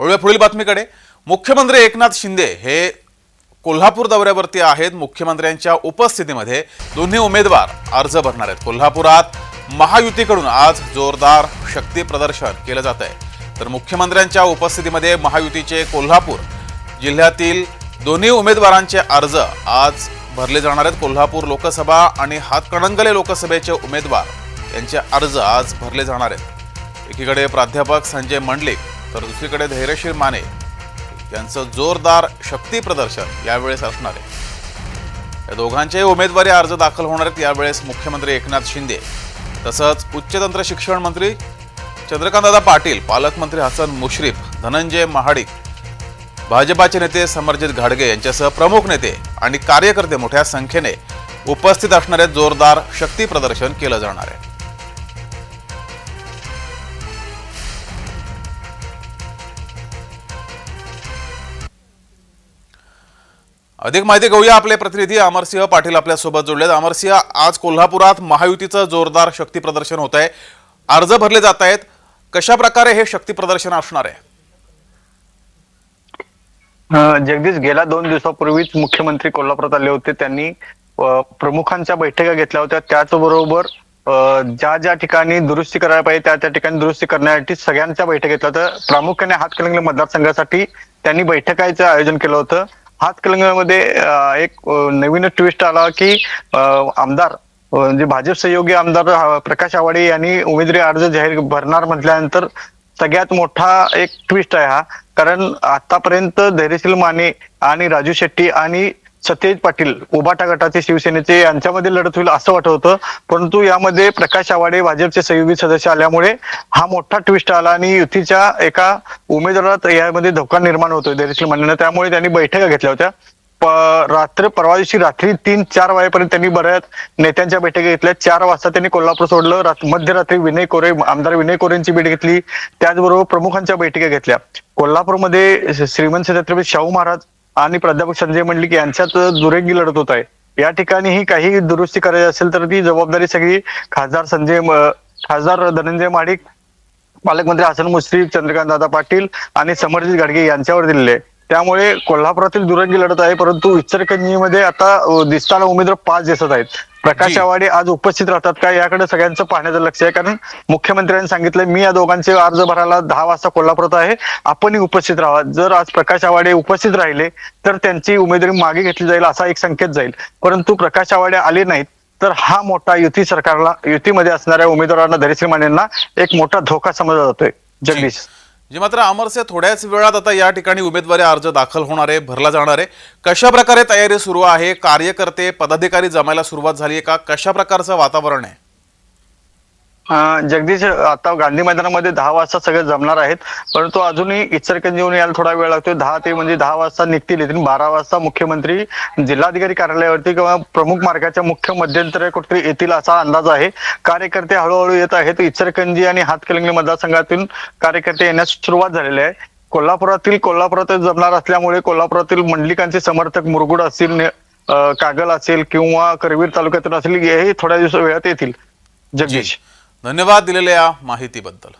वळूया पुढील बातमीकडे. मुख्यमंत्री एकनाथ शिंदे हे कोल्हापूर दौऱ्यावरती आहेत. मुख्यमंत्र्यांच्या उपस्थितीमध्ये दोन्ही उमेदवार अर्ज भरणार आहेत. कोल्हापुरात महायुतीकडून आज जोरदार शक्ती प्रदर्शन केलं जात आहे. तर मुख्यमंत्र्यांच्या उपस्थितीमध्ये महायुतीचे कोल्हापूर जिल्ह्यातील दोन्ही उमेदवारांचे अर्ज आज भरले जाणार आहेत. कोल्हापूर लोकसभा आणि हातकणंगले लोकसभेचे उमेदवार यांचे अर्ज आज भरले जाणार आहेत. एकीकडे प्राध्यापक संजय मंडलिक तर दुसरीकडे धैर्यशील माने यांचं जोरदार शक्ती प्रदर्शन यावेळेस असणार आहे. या दोघांचेही उमेदवारी अर्ज दाखल होणार आहेत यावेळेस मुख्यमंत्री एकनाथ शिंदे तसंच उच्च तंत्र शिक्षण मंत्री चंद्रकांतदादा पाटील पालकमंत्री हसन मुश्रीफ धनंजय महाडिक भाजपाचे नेते समरजित घाडगे यांच्यासह प्रमुख नेते आणि कार्यकर्ते मोठ्या संख्येने उपस्थित असणारे जोरदार शक्ती प्रदर्शन केलं जाणार आहे. अधिक माहिती घेऊया आपले प्रतिनिधी. अमरसिंह पाटील आपल्यासोबत जोडलेत. अमरसिंह आज कोल्हापुरात महायुतीचं जोरदार शक्ती प्रदर्शन होत आहे अर्ज भरले जात आहेत. कशा प्रकारे हे शक्ती प्रदर्शन असणार आहे? जगदीश गेल्या दोन दिवसापूर्वीच मुख्यमंत्री कोल्हापुरात आले होते. त्यांनी प्रमुखांच्या बैठका घेतल्या होत्या. त्याचबरोबर ज्या ज्या ठिकाणी दुरुस्ती करायला पाहिजे त्या त्या ठिकाणी दुरुस्ती करण्यासाठी सगळ्यांच्या बैठका घेतल्या होत्या. प्रामुख्याने हातकणंगले मतदारसंघासाठी त्यांनी बैठकाचं आयोजन केलं होतं. हातकणंगल्यामध्ये अ, एक नवीन ट्विस्ट आला की आमदार म्हणजे भाजप सहयोगी आमदार प्रकाश आवाडे यांनी उमेदवारी अर्ज जाहीर भरणार म्हटल्यानंतर सगळ्यात मोठा एक ट्विस्ट आहे हा. कारण आतापर्यंत धैर्यशील माने आणि राजू शेट्टी आणि सतेज पाटील उभाटा गटाचे शिवसेनेचे यांच्यामध्ये लढत होईल असं वाटत होतं. परंतु यामध्ये प्रकाश आवाडे भाजपचे सहयोगी सदस्य आल्यामुळे हा मोठा ट्विस्ट आला आणि युतीच्या एका उमेदवारात यामध्ये धोका निर्माण होतोय धैर्यशील म्हणणं त्यामुळे त्यांनी बैठका घेतल्या होत्या. रात्र परवा दिवशी रात्री तीन चार वाजेपर्यंत त्यांनी बऱ्याच नेत्यांच्या बैठका घेतल्या. चार वाजता त्यांनी कोल्हापूर सोडलं. मध्यरात्री विनय कोरे आमदार विनय कोरेंची भेट घेतली. त्याचबरोबर प्रमुखांच्या बैठका घेतल्या. कोल्हापूरमध्ये श्रीमंत छत्रपती शाहू महाराज आणि प्राध्यापक संजय मंडलिक यांच्यात दुरेंगी लढत होत आहे. या ठिकाणीही काही दुरुस्ती करायची असेल तर ती जबाबदारी सगळी खासदार संजय खासदार धनंजय माडिक पालकमंत्री हसन मुश्रीफ चंद्रकांत दादा पाटील आणि समरजित गाडगे यांच्यावर दिलेले आहे. त्यामुळे कोल्हापुरातील दुरंगी लढत आहे परंतु इचलकरंजीमध्ये आता दिसताना उमेदवार पाच दिसत आहेत. प्रकाश. आवाडे आज उपस्थित राहतात का? याकडे सगळ्यांचं पाहण्याचं लक्ष आहे कारण मुख्यमंत्र्यांनी सांगितलं मी या दोघांचे अर्ज भरायला दहा वाजता कोल्हापुरात आहे आपणही उपस्थित राहा. जर आज प्रकाश आवाडे उपस्थित राहिले तर त्यांची उमेदवारी मागे घेतली जाईल असा एक संकेत जाईल. परंतु प्रकाश आवाडे आले नाहीत तर हा मोठा युती सरकारला युतीमध्ये असणाऱ्या उमेदवारांना धैर्यशील मानेंना एक मोठा धोका समजला जातोय. जगदीश. जी मात्र अमरसे थोड्याच वेळात आता या ठिकाणी उमेदवारी अर्ज दाखल होणार आहे भरला जाणार आहे. कशा प्रकारे तयारी सुरू आहे कार्यकर्ते पदाधिकारी जमायला सुरुवात झाली आहे का? कशा प्रकारचं वातावरण आहे? जगदीश आता गांधी मैदानामध्ये दहा वाजता सगळे जमणार आहेत परंतु अजूनही इचलकरंजी येऊन यायला थोडा वेळ लागतोय. दहा ते म्हणजे दहा वाजता निघतील इथून. बारा वाजता मुख्यमंत्री जिल्हाधिकारी कार्यालयावरती किंवा प्रमुख मार्गाच्या मुख्य मध्यंतरी कुठेतरी येतील असा अंदाज आहे. कार्यकर्ते हळूहळू येत आहेत. इचरकंजी आणि हातकणंगले मतदारसंघातून कार्यकर्ते येण्यास सुरुवात झालेली आहे. कोल्हापुरातील कोल्हापुरातच जमणार असल्यामुळे कोल्हापुरातील मंडलिकांचे समर्थक मुरगुड असतील कागल असेल किंवा करवीर तालुक्यातून असेल हे थोड्या दिवस वेळात येतील. जगदीश. धन्यवाद दिलेल्या या माहितीबद्दल.